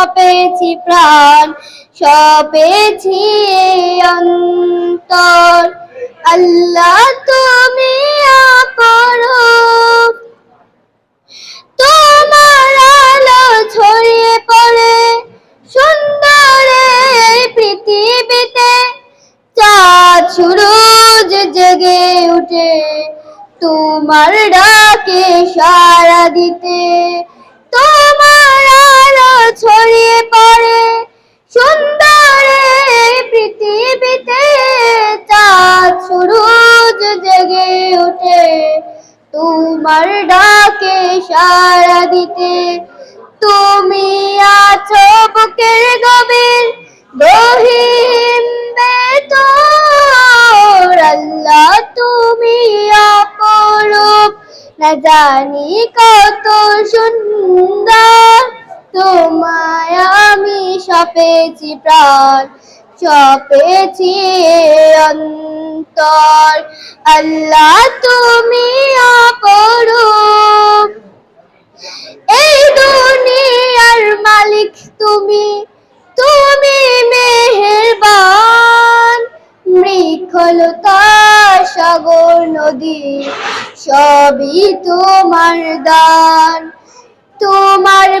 সপেছি প্রাণ সপেছি অন্তর। আল্লাহ তুমি অপরূপ তোমার আলো ছড়িয়ে পড়ে সুন্দর পৃথিবীতে। চাঁদ সুরজ জেগে উঠে তোমার ডাকে সারা দিতে। তোমার ডাকে সারা দিতে। তুমি আছো বুকের গভীর গহীন আল্লাহ তুমি অপরূপ। না জানি কত সুন্দর। তোমায় আমি সপেছি প্রাণ। সপেছি অন্তর। আল্লাহ তুমি অপরূপ। এই দুনিয়ার মালিক তুমি তুমি মেহেরবান। মৃক্ষলতা সাগর নদী, সবই তোমার দান। তোমার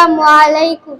আসসালামু আলাইকুম।